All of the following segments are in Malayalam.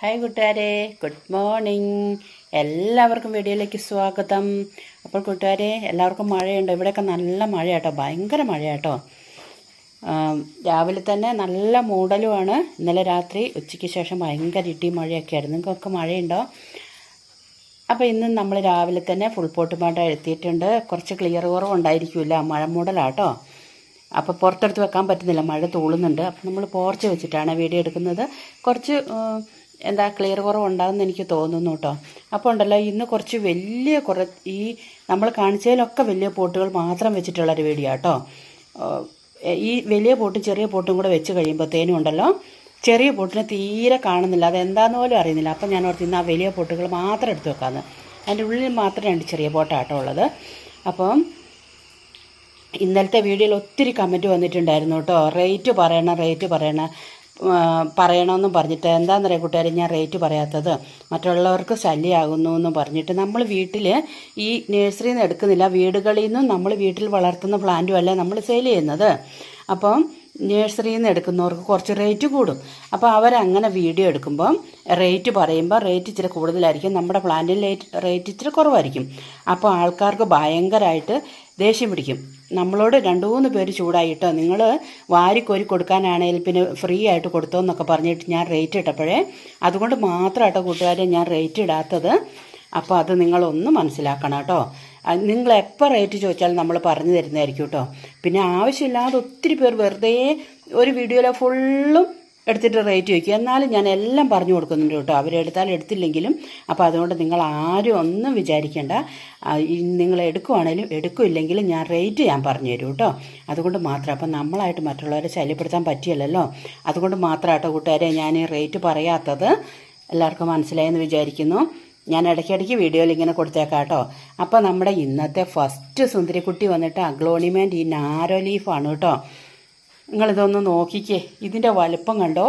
ഹായ് കൂട്ടുകാരെ ഗുഡ് മോർണിംഗ് എല്ലാവർക്കും വീഡിയോയിലേക്ക് സ്വാഗതം. അപ്പോൾ കൂട്ടുകാരെ എല്ലാവർക്കും മഴയുണ്ട്? ഇവിടെയൊക്കെ നല്ല മഴയാട്ടോ ഭയങ്കര മഴയാട്ടോ. രാവിലെ തന്നെ നല്ല മൂടലുമാണ്. ഇന്നലെ രാത്രി ഉച്ചയ്ക്ക് ശേഷം ഭയങ്കര ഇട്ടി മഴയൊക്കെ ആയിരുന്നു. നിങ്ങൾക്കൊക്കെ മഴയുണ്ടോ? അപ്പോൾ ഇന്ന് നമ്മൾ രാവിലെ തന്നെ ഫുൾ പോട്ട് പാട്ട് എഴുത്തിയിട്ടുണ്ട് കുറച്ച് ക്ലിയർ കുറവ് ഉണ്ടായിരിക്കില്ല മഴ മൂടലാട്ടോ. അപ്പോൾ പുറത്തെടുത്ത് വെക്കാൻ പറ്റുന്നില്ല മഴ തൂളുന്നുണ്ട്. അപ്പോൾ നമ്മൾ പോർച്ച് വെച്ചിട്ടാണ് വീഡിയോ എടുക്കുന്നത്. കുറച്ച് എന്താ ക്ലിയർ കുറവുണ്ടാകുമെന്ന് എനിക്ക് തോന്നുന്നു കേട്ടോ അപ്പോൾ ഉണ്ടല്ലോ ഇന്ന് കുറച്ച് വലിയ കുറ ഈ നമ്മൾ കാണിച്ചതിലൊക്കെ വലിയ പോട്ടുകൾ മാത്രം വെച്ചിട്ടുള്ളൊരു വീഡിയോ കേട്ടോ ഈ വലിയ പോട്ടും ചെറിയ പോട്ടും കൂടെ വെച്ച് കഴിയുമ്പോഴത്തേനും ഉണ്ടല്ലോ ചെറിയ പോട്ടിനെ തീരെ കാണുന്നില്ല. അതെന്താന്ന് പോലും അറിയുന്നില്ല. അപ്പം ഞാൻ ഓർത്ത് ഇന്ന് ആ വലിയ പോട്ടുകൾ മാത്രം എടുത്ത് വെക്കാമെന്ന് അതിന്റെ ഉള്ളിൽ മാത്രം രണ്ട് ചെറിയ പോട്ടാട്ടോ ഉള്ളത്. അപ്പം ഇന്നലത്തെ വീഡിയോയിൽ ഒത്തിരി കമന്റ് വന്നിട്ടുണ്ടായിരുന്നു കേട്ടോ റേറ്റ് പറയണം റേറ്റ് പറയണം. പറയണമെന്നും പറഞ്ഞിട്ട് എന്താണെന്നറിയാം കൂട്ടുകാരെ ഞാൻ റേറ്റ് പറയാത്തത്. മറ്റുള്ളവർക്ക് ശല്യമാകുന്നു എന്ന് പറഞ്ഞിട്ട് നമ്മൾ വീട്ടിൽ ഈ നഴ്സറിയിൽ നിന്ന് എടുക്കുന്നില്ല വീടുകളിൽ നിന്നും നമ്മൾ വീട്ടിൽ വളർത്തുന്ന പ്ലാന്റും അല്ല നമ്മൾ സെയിൽ ചെയ്യുന്നത്. അപ്പം നഴ്സറിയിൽ നിന്ന് എടുക്കുന്നവർക്ക് കുറച്ച് റേറ്റ് കൂടും. അപ്പോൾ അവരങ്ങനെ വീഡിയോ എടുക്കുമ്പം റേറ്റ് പറയുമ്പോൾ റേറ്റ് ഇച്ചിരി കൂടുതലായിരിക്കും. നമ്മുടെ പ്ലാന്റിൽ റേറ്റ് ഇച്ചിരി കുറവായിരിക്കും. അപ്പോൾ ആൾക്കാർക്ക് ഭയങ്കരമായിട്ട് ദേഷ്യം പിടിക്കും. നമ്മളോട് രണ്ട് മൂന്ന് പേര് ചൂടായിട്ടോ നിങ്ങൾ വാരിക്കോരി കൊടുക്കാനാണെങ്കിൽ പിന്നെ ഫ്രീ ആയിട്ട് കൊടുത്തോ എന്നൊക്കെ പറഞ്ഞിട്ട് ഞാൻ റേറ്റ് ഇട്ടപ്പോഴേ അതുകൊണ്ട് മാത്രമായിട്ടോ കൂട്ടുകാരെ ഞാൻ റേറ്റ് ഇടാത്തത്. അപ്പോൾ അത് നിങ്ങളൊന്ന് മനസ്സിലാക്കണം കേട്ടോ. നിങ്ങൾ എപ്പോൾ റേറ്റ് ചോദിച്ചാലും നമ്മൾ പറഞ്ഞു തരുന്നതായിരിക്കും കേട്ടോ. പിന്നെ ആവശ്യമില്ലാതെ ഒത്തിരി പേർ വെറുതെ ഒരു വീഡിയോയിലെ ഫുള്ളും എടുത്തിട്ട് റേറ്റ് വയ്ക്കും എന്നാലും ഞാൻ എല്ലാം പറഞ്ഞു കൊടുക്കുന്നുണ്ട് കേട്ടോ. അവരെടുത്താലും എടുത്തില്ലെങ്കിലും. അപ്പോൾ അതുകൊണ്ട് നിങ്ങൾ ആരും ഒന്നും വിചാരിക്കേണ്ട. നിങ്ങൾ എടുക്കുവാണേലും എടുക്കില്ലെങ്കിലും ഞാൻ റേറ്റ് ഞാൻ പറഞ്ഞു തരും കേട്ടോ. അതുകൊണ്ട് മാത്രം. അപ്പം നമ്മളായിട്ട് മറ്റുള്ളവരെ ശല്യപ്പെടുത്താൻ പറ്റിയല്ലോ അതുകൊണ്ട് മാത്രം കേട്ടോ കൂട്ടുകാരെ ഞാൻ ഈ റേറ്റ് പറയാത്തത്. എല്ലാവർക്കും മനസ്സിലായെന്ന് വിചാരിക്കുന്നു. ഞാൻ ഇടയ്ക്കിടയ്ക്ക് വീഡിയോയിൽ ഇങ്ങനെ കൊടുത്തേക്കാം കേട്ടോ. അപ്പോൾ നമ്മുടെ ഇന്നത്തെ ഫസ്റ്റ് സുന്ദരിക്കുട്ടി വന്നിട്ട് അഗ്ലോണിമെന്റ് ഈ നാരോ ലീഫാണ് കേട്ടോ. നിങ്ങളിതൊന്ന് നോക്കിക്കേ. ഇതിന്റെ വലുപ്പം കണ്ടോ?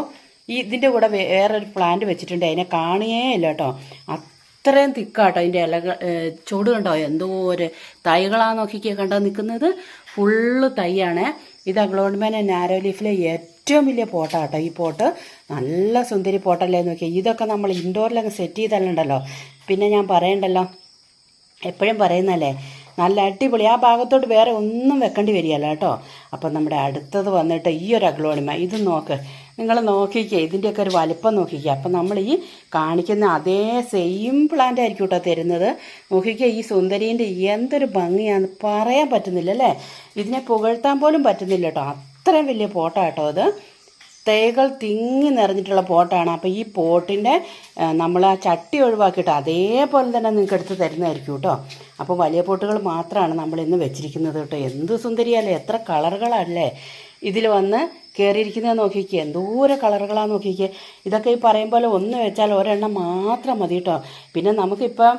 ഈ ഇതിന്റെ കൂടെ വേറൊരു പ്ലാന്റ് വെച്ചിട്ടുണ്ട്. അതിനെ കാണുകയേ ഇല്ല കേട്ടോ. അത്രയും തിക്കാട്ടോ അതിന്റെ ഇലകൾ ചൂട് കണ്ടോ? എന്തോ ഒരു തൈകളാ നോക്കിക്കേ കണ്ടോ നിൽക്കുന്നത്. ഫുള്ള് തൈയാണ്. ഇത് അഗ്ലോൺമേന നാരോ ലീഫിലെ ഏറ്റവും വലിയ പോട്ടാട്ടോ ഈ പോട്ട്. നല്ല സുന്ദരി പോട്ടല്ലേ നോക്കിയാൽ ഇതൊക്കെ നമ്മൾ ഇൻഡോറിലൊക്കെ സെറ്റ് ചെയ്തല്ലുണ്ടല്ലോ. പിന്നെ ഞാൻ പറയണ്ടല്ലോ. എപ്പോഴും പറയുന്നല്ലേ നല്ല അടിപൊളി. ആ ഭാഗത്തോട്ട് വേറെ ഒന്നും വെക്കേണ്ടി വരികയല്ല കേട്ടോ. അപ്പം നമ്മുടെ അടുത്തത് വന്നിട്ട് ഈ ഒരു അഗ്ലോണിമ. ഇത് നോക്ക്. നിങ്ങൾ നോക്കിക്കേ. ഇതിന്റെയൊക്കെ ഒരു വലിപ്പം നോക്കിക്കുക അപ്പം നമ്മൾ ഈ കാണിക്കുന്ന അതേ സെയിം പ്ലാന്റ് ആയിരിക്കും കേട്ടോ തരുന്നത്. നോക്കിക്കേ ഈ സുന്ദരീന്റെ എന്തൊരു ഭംഗിയാന്ന് പറയാൻ പറ്റുന്നില്ല അല്ലേ? ഇതിനെ പുകഴ്ത്താൻ പോലും പറ്റുന്നില്ല കേട്ടോ. അത്രയും വലിയ ഫോട്ടോ കേട്ടോ അത്. തേകൾ തിങ്ങി നിറഞ്ഞിട്ടുള്ള പോട്ടാണ്. അപ്പോൾ ഈ പോട്ടിന്റെ നമ്മൾ ആ ചട്ടി ഒഴിവാക്കിയിട്ട് അതേപോലെ തന്നെ നിങ്ങൾക്ക് എടുത്ത് തരുന്നതായിരിക്കും കേട്ടോ. അപ്പോൾ വലിയ പോട്ടുകൾ മാത്രമാണ് നമ്മൾ ഇന്ന് വെച്ചിരിക്കുന്നത് കേട്ടോ. എന്ത് സുന്ദരിയല്ലേ എത്ര കളറുകളല്ലേ ഇതിൽ വന്ന് കയറിയിരിക്കുന്നത് നോക്കിക്കേ എന്തോരം കളറുകളാണ് നോക്കിക്കേ. ഇതൊക്കെ ഈ പറയും പോലെ ഒന്ന് വെച്ചാൽ ഒരെണ്ണം മാത്രം മതി കേട്ടോ. പിന്നെ നമുക്കിപ്പം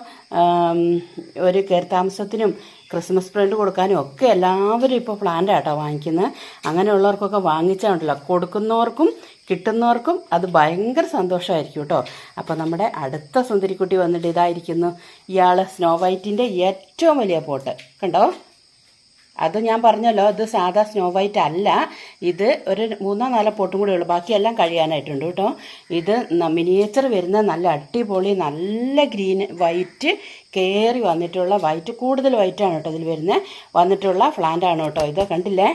ഒരു കയറി താമസത്തിനും ക്രിസ്മസ് പ്രിന്റ് കൊടുക്കാനും ഒക്കെ എല്ലാവരും ഇപ്പോൾ പ്ലാന്റ് ആട്ടോ വാങ്ങിക്കുന്നത് അങ്ങനെയുള്ളവർക്കൊക്കെ വാങ്ങിച്ചാൽ കൊടുക്കുന്നവർക്കും കിട്ടുന്നവർക്കും അത് ഭയങ്കര സന്തോഷമായിരിക്കും കേട്ടോ അപ്പോൾ നമ്മുടെ അടുത്ത സുന്ദരിക്കുട്ടി വന്നിട്ട് ഇതായിരിക്കുന്നു. ഇയാൾ സ്നോ വൈറ്റിന്റെ ഏറ്റവും വലിയ പോട്ട്. കണ്ടോ? അത് ഞാൻ പറഞ്ഞല്ലോ ഇത് സാധാ സ്നോ വൈറ്റ് അല്ല. ഇത് ഒരു മൂന്നോ നാലോ പൊട്ടും കൂടെ ഉള്ളൂ. ബാക്കിയെല്ലാം കഴിയാനായിട്ടുണ്ട് കേട്ടോ. ഇത് മിനിയേച്ചർ വരുന്ന നല്ല അടിപൊളി നല്ല ഗ്രീൻ വൈറ്റ് കയറി വന്നിട്ടുള്ള വൈറ്റ് കൂടുതൽ വൈറ്റാണ് കേട്ടോ ഇതിൽ വരുന്നത് വന്നിട്ടുള്ള പ്ലാന്റ് ആണ് കേട്ടോ ഇത്. കണ്ടില്ലേ?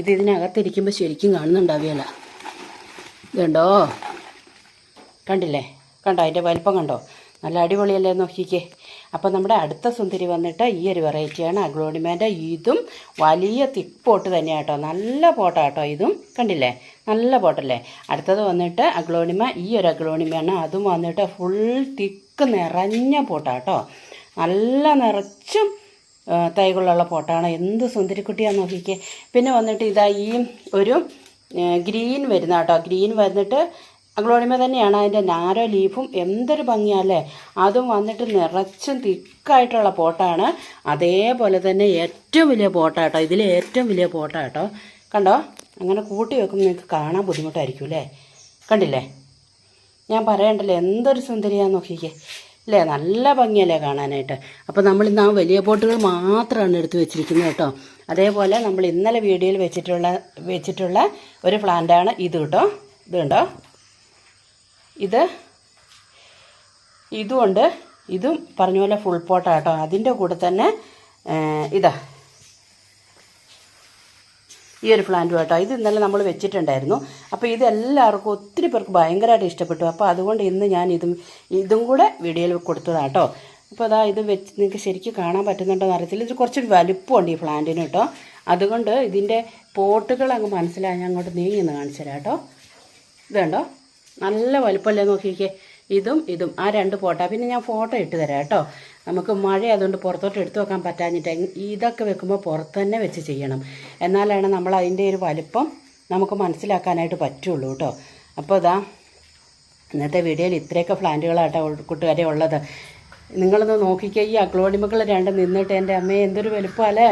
ഇത് ഇതിനകത്തിരിക്കുമ്പോൾ ശരിക്കും കാണുന്നുണ്ടാവുകയില്ല ഇതുണ്ടോ? കണ്ടില്ലേ? കണ്ടോ? അതിന്റെ വലിപ്പം കണ്ടോ? നല്ല അടിപൊളിയല്ലേ? നോക്കിക്കേ. അപ്പോൾ നമ്മുടെ അടുത്ത സുന്ദരി വന്നിട്ട് ഈ ഒരു വെറൈറ്റിയാണ് അഗ്ലോണിമേന്റെ ഇതും വലിയ തിക്ക് പോട്ട് തന്നെയാണ് കേട്ടോ നല്ല പോട്ടാട്ടോ ഇതും. കണ്ടില്ലേ? നല്ല പോട്ടല്ലേ? അടുത്തത് വന്നിട്ട് അഗ്ലോണിമ ഈ ഒരു അഗ്ലോണിമയാണ്. അതും വന്നിട്ട് ഫുൾ തിക്ക് നിറഞ്ഞ പോട്ടാട്ടോ. നല്ല നിറച്ചും തൈകളുള്ള പോട്ടാണ്. എന്ത് സുന്ദരിക്കുട്ടിയാന്ന് നോക്കിക്കേ. പിന്നെ വന്നിട്ട് ഇതാ ഈ ഒരു ഗ്രീൻ വരുന്ന കേട്ടോ ഗ്രീൻ വന്നിട്ട് അഗ്ലോണിമ തന്നെയാണ് അതിന്റെ നാരോ ലീഫും എന്തൊരു ഭംഗിയല്ലേ അതും വന്നിട്ട് നിറച്ചും തിക്കായിട്ടുള്ള പോട്ടാണ്. അതേപോലെ തന്നെ ഏറ്റവും വലിയ പോട്ടാട്ടോ ഇതിൽ ഏറ്റവും വലിയ പോട്ടാട്ടോ കണ്ടോ? അങ്ങനെ കൂട്ടി വെക്കുമ്പോൾ നിങ്ങൾക്ക് കാണാൻ ബുദ്ധിമുട്ടായിരിക്കും അല്ലേ? കണ്ടില്ലേ? ഞാൻ പറയണ്ടല്ലോ എന്തൊരു സുന്ദരിയാന്ന് നോക്കിക്കേ. അല്ലേ? നല്ല ഭംഗിയല്ലേ കാണാനായിട്ട്. അപ്പോൾ നമ്മൾ ഇന്ന് ആ വലിയ പോട്ടുകൾ മാത്രമാണ് എടുത്ത് വെച്ചിരിക്കുന്നത് കേട്ടോ. അതേപോലെ നമ്മൾ ഇന്നലെ വീഡിയോയിൽ വെച്ചിട്ടുള്ള വെച്ചിട്ടുള്ള ഒരു പ്ലാന്റാണ് ഇത് കേട്ടോ. ഇത് കണ്ടോ? ഇത് ഇതുകൊണ്ട് ഇതും പറഞ്ഞ പോലെ ഫുൾ പോട്ടാട്ടോ അതിന്റെ കൂടെ തന്നെ ഇതാ. ഈ ഒരു പ്ലാന്റ് കേട്ടോ. ഇത് ഇന്നലെ നമ്മൾ വെച്ചിട്ടുണ്ടായിരുന്നു. അപ്പോൾ ഇത് എല്ലാവർക്കും ഒത്തിരി പേർക്ക് ഭയങ്കരമായിട്ട് ഇഷ്ടപ്പെട്ടു. അപ്പോൾ അതുകൊണ്ട് ഇന്ന് ഞാൻ ഇതും ഇതും കൂടെ വീഡിയോയിൽ കൊടുത്തതാട്ടോ അപ്പോൾ അതാ ഇത് വെച്ച് നിങ്ങൾക്ക് ശരിക്കും കാണാൻ പറ്റുന്നുണ്ടോ എന്ന് അറിയത്തില്ല. ഇത് കുറച്ചൊരു വലിപ്പമുണ്ട് ഈ പ്ലാന്റിന് കേട്ടോ. അതുകൊണ്ട് ഇതിന്റെ പോട്ടുകൾ അങ്ങ് മനസ്സിലായി. ഞാൻ അങ്ങോട്ട് നീങ്ങി ഒന്ന് കാണിച്ചു തരാം കേട്ടോ. ഇതുണ്ടോ നല്ല വലുപ്പമല്ലേ നോക്കിക്കേ. ഇതും ഇതും. ആ രണ്ട് പോട്ടാ. പിന്നെ ഞാൻ ഫോട്ടോ ഇട്ട് തരാം കേട്ടോ. നമുക്ക് മഴ അതുകൊണ്ട് പുറത്തോട്ട് എടുത്തു വെക്കാൻ പറ്റാഞ്ഞിട്ട് ഇതൊക്കെ വെക്കുമ്പോൾ പുറത്ത് തന്നെ വെച്ച് ചെയ്യണം. എന്നാലാണ് നമ്മൾ അതിന്റെ ഒരു വലിപ്പം നമുക്ക് മനസ്സിലാക്കാനായിട്ട് പറ്റുള്ളൂ കേട്ടോ. അപ്പോൾ ഇതാ ഇന്നത്തെ വീഡിയോയിൽ ഇത്രയൊക്കെ പ്ലാന്റുകളാട്ടോ കൂട്ടുകാരെ ഉള്ളത്. നിങ്ങളൊന്ന് നോക്കിക്കേ ഈ അഗ്ലോണിമകൾ രണ്ട് നിന്നിട്ട് എന്റെ അമ്മയെ എന്തൊരു വലുപ്പമല്ലേ?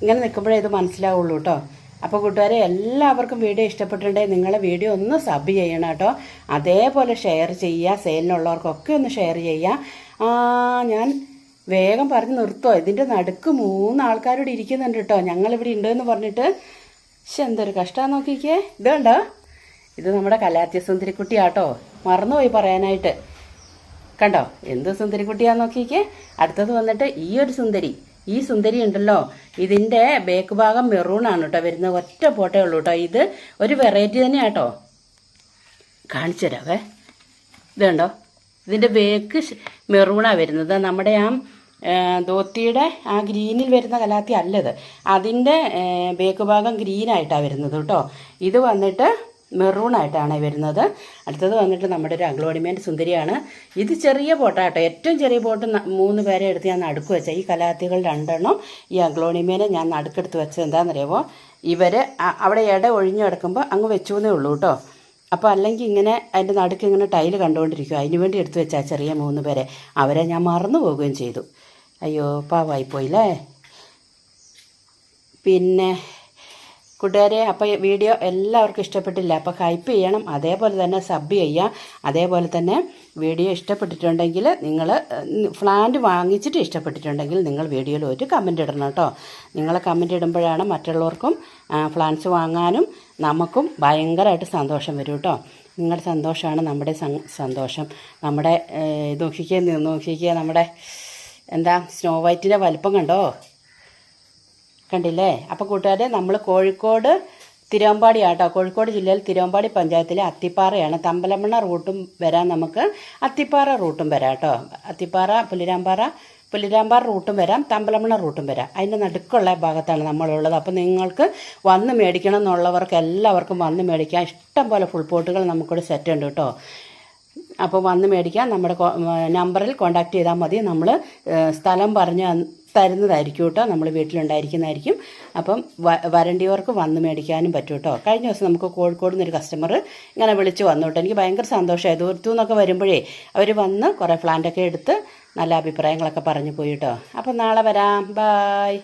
ഇങ്ങനെ നിൽക്കുമ്പോഴേ ഇത് മനസ്സിലാവുള്ളൂ കേട്ടോ. അപ്പോൾ കൂട്ടുകാരെ എല്ലാവർക്കും വീഡിയോ ഇഷ്ടപ്പെട്ടിട്ടുണ്ടെങ്കിൽ നിങ്ങളെ വീഡിയോ ഒന്ന് സബ് ചെയ്യണം കേട്ടോ. അതേപോലെ ഷെയർ ചെയ്യുക സെയിലിനുള്ളവർക്കൊക്കെ ഒന്ന് ഷെയർ ചെയ്യുക. ഞാൻ വേഗം പറഞ്ഞ് നിർത്തുമോ ഇതിന്റെ നടുക്ക് മൂന്ന് ആൾക്കാരോട് ഇരിക്കുന്നുണ്ട് കേട്ടോ. ഞങ്ങളിവിടെ ഉണ്ടെന്ന് പറഞ്ഞിട്ട്. പക്ഷെ എന്തൊരു കഷ്ടമാണ് നോക്കിക്കേ. ഇത് കണ്ടോ? ഇത് നമ്മുടെ കലാത്യ സുന്ദരിക്കുട്ടിയാട്ടോ. മറന്നുപോയി പറയാനായിട്ട്. കണ്ടോ? എന്ത് സുന്ദരിക്കുട്ടിയാന്ന് നോക്കിക്കേ. അടുത്തത് വന്നിട്ട് ഈ ഒരു സുന്ദരി. ഈ സുന്ദരി ഉണ്ടല്ലോ. ഇതിന്റെ ബേക്ക് ഭാഗം മെറൂണാണ് കേട്ടോ വരുന്നത് ഒറ്റ പോട്ടേ ഉള്ളൂ കേട്ടോ ഇത് ഒരു വെറൈറ്റി തന്നെയാട്ടോ. കാണിച്ചു തരാവേ. ഇതുണ്ടോ ഇതിന്റെ ബേക്ക് മെറൂണാണ് വരുന്നത്. നമ്മുടെ ആ, ധോത്തിയുടെ ആ ഗ്രീനിൽ വരുന്ന കലാത്തി അല്ലത്. അതിന്റെ ബേക്ക് ഭാഗം ഗ്രീനായിട്ടാണ് വരുന്നത് കേട്ടോ ഇത് വന്നിട്ട് മെറൂൺ ആയിട്ടാണ് വരുന്നത്. അടുത്തത് വന്നിട്ട് നമ്മുടെ ഒരു അഗ്ലോണിമേന്റ് സുന്ദരിയാണ്. ഇത് ചെറിയ പോട്ടാട്ടോ ഏറ്റവും ചെറിയ പോട്ട് മൂന്ന് പേരെ എടുത്ത് ഞാൻ നടുക്ക് വെച്ച. ഈ കലാത്തികൾ രണ്ടെണ്ണം ഈ അഗ്ലോണിമേനെ ഞാൻ നടുക്കെടുത്ത് വെച്ചത് എന്താണെന്നറിയാമോ ഇവർ അവിടെ ഇട ഒഴിഞ്ഞു കിടക്കുമ്പോൾ അങ്ങ് വെച്ചു എന്നേ ഉള്ളൂ കേട്ടോ. അപ്പോൾ അല്ലെങ്കിൽ ഇങ്ങനെ അതിന്റെ നടുക്ക് ഇങ്ങനെ ടൈൽ കണ്ടുകൊണ്ടിരിക്കും. അതിന് വേണ്ടി എടുത്തു വെച്ചാൽ ചെറിയ മൂന്ന് പേരെ. അവരെ ഞാൻ മറന്നു പോവുകയും ചെയ്തു. അയ്യോ പാവായിപ്പോയില്ലേ? പിന്നെ കൂട്ടുകാരെ അപ്പോൾ വീഡിയോ എല്ലാവർക്കും ഇഷ്ടപ്പെട്ടില്ല അപ്പോൾ ഹൈപ്പ് ചെയ്യണം. അതേപോലെ തന്നെ സബ് ചെയ്യുക അതേപോലെ തന്നെ വീഡിയോ ഇഷ്ടപ്പെട്ടിട്ടുണ്ടെങ്കിൽ നിങ്ങൾ ഫ്ലാന്റ് വാങ്ങിച്ചിട്ട് ഇഷ്ടപ്പെട്ടിട്ടുണ്ടെങ്കിൽ നിങ്ങൾ വീഡിയോയിൽ ഒരു കമന്റ് ഇടണം കേട്ടോ. നിങ്ങൾ കമന്റ് ഇടുമ്പോഴാണ് മറ്റുള്ളവർക്കും ഫ്ലാൻസ് വാങ്ങാനും നമുക്കും ഭയങ്കരമായിട്ട് സന്തോഷം വരും കേട്ടോ. നിങ്ങളുടെ സന്തോഷമാണ് നമ്മുടെ സന്തോഷം. നമ്മുടെ നോക്കിക്കുക നോക്കിക്കേ നോക്കിക്കേ നമ്മുടെ എന്താ സ്നോ വൈറ്റിന്റെ വലിപ്പം കണ്ടോ? കണ്ടില്ലേ? അപ്പോൾ കൂട്ടുകാരെ നമ്മൾ കോഴിക്കോട് തിരുവമ്പാടി ആട്ടോ. കോഴിക്കോട് ജില്ലയിൽ തിരുവമ്പാടി പഞ്ചായത്തിലെ അത്തിപ്പാറയാണ്. തമ്പലമണ്ണ റൂട്ടും വരാം നമുക്ക്. അത്തിപ്പാറ റൂട്ടും വരാം കേട്ടോ. അത്തിപ്പാറ പുലിരാമ്പാറ പുലിരാമ്പാറ റൂട്ടും വരാം. തമ്പലമണ്ണ റൂട്ടും വരാം. അതിന്റെ നടുക്കുള്ള ഭാഗത്താണ് നമ്മളുള്ളത്. അപ്പോൾ നിങ്ങൾക്ക് വന്ന് മേടിക്കണം എന്നുള്ളവർക്ക് എല്ലാവർക്കും വന്ന് മേടിക്കാം. ഇഷ്ടം പോലെ ഫുൾ പോട്ടുകൾ നമുക്കൊരു സെറ്റ് ഉണ്ട് കേട്ടോ. അപ്പോൾ വന്ന് മേടിക്കാം. നമ്മുടെ നമ്പറിൽ കോൺടാക്റ്റ് ചെയ്താൽ മതി. നമ്മൾ സ്ഥലം പറഞ്ഞ് തരുന്നതായിരിക്കും കേട്ടോ. നമ്മൾ വീട്ടിലുണ്ടായിരിക്കുന്നതായിരിക്കും. അപ്പം വരണ്ടിയവർക്ക് വന്ന് മേടിക്കാനും പറ്റും കേട്ടോ. കഴിഞ്ഞ ദിവസം നമുക്ക് കോഴിക്കോട് നിന്നൊരു കസ്റ്റമർ ഇങ്ങനെ വിളിച്ച് വന്നു കേട്ടോ. എനിക്ക് ഭയങ്കര സന്തോഷമായി. ദൂരത്തു നിന്നൊക്കെ വരുമ്പോഴേ അവർ വന്ന് കുറേ പ്ലാന്റൊക്കെ എടുത്ത് നല്ല അഭിപ്രായങ്ങളൊക്കെ പറഞ്ഞു പോയി കേട്ടോ. അപ്പം നാളെ വരാം. ബായ്